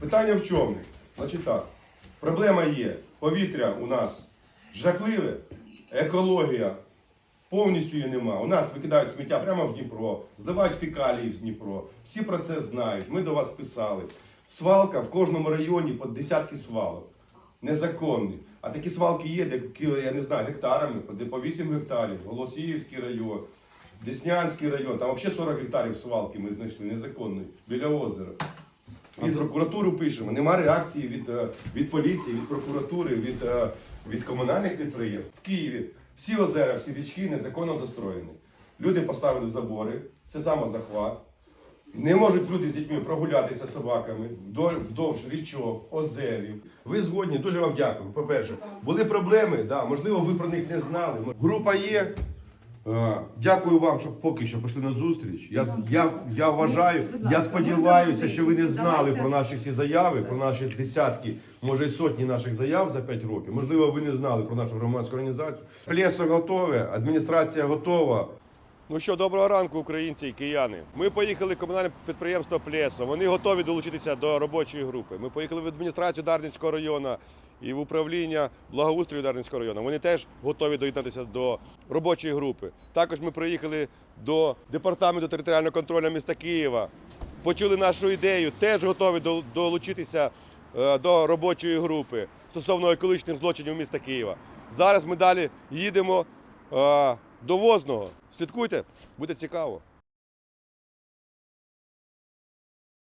Питання в чому? Значить так, проблема є. Повітря у нас жахливе, екологія повністю її нема. У нас викидають сміття прямо в Дніпро, зливають фекалії в Дніпро. Всі про це знають. Ми до вас писали. Свалка в кожному районі по десятки свалок. Незаконні. А такі свалки є, де я не знаю, гектарами, де по 8 гектарів, Голосіївський район, Деснянський район, там взагалі 40 гектарів свалки ми знайшли незаконної біля озера. Від прокуратури пишемо, нема реакції від, е, від поліції, від прокуратури, від, е, від комунальних підприємств. В Києві всі озера, всі річки незаконно застроєні. Люди поставили забори, це самозахват. Не можуть люди з дітьми прогулятися з собаками вдовж річок, озерів. Ви згодні, дуже вам дякую. По-перше, були проблеми, да, можливо, ви про них не знали. Група є. Е, Дякую вам, що поки що пішли на зустріч. Я, я, я вважаю, я сподіваюся, що ви не знали про наші всі заяви, про наші десятки, може й сотні наших заяв за 5 років. Можливо, ви не знали про нашу громадську організацію. Плесо готове, адміністрація готова. Ну що, доброго ранку, українці і кияни. Ми поїхали в комунальне підприємство Плесо. Вони готові долучитися до робочої групи. Ми поїхали в адміністрацію Дарницького району і в управління благоустрою Дарницького району. Вони теж готові доєднатися до робочої групи. Також ми приїхали до департаменту територіального контролю міста Києва. Почули нашу ідею, теж готові долучитися е, до робочої групи стосовно екологічних злочинів міста Києва. Зараз ми далі їдемо е, до Возного. Слідкуйте, буде цікаво.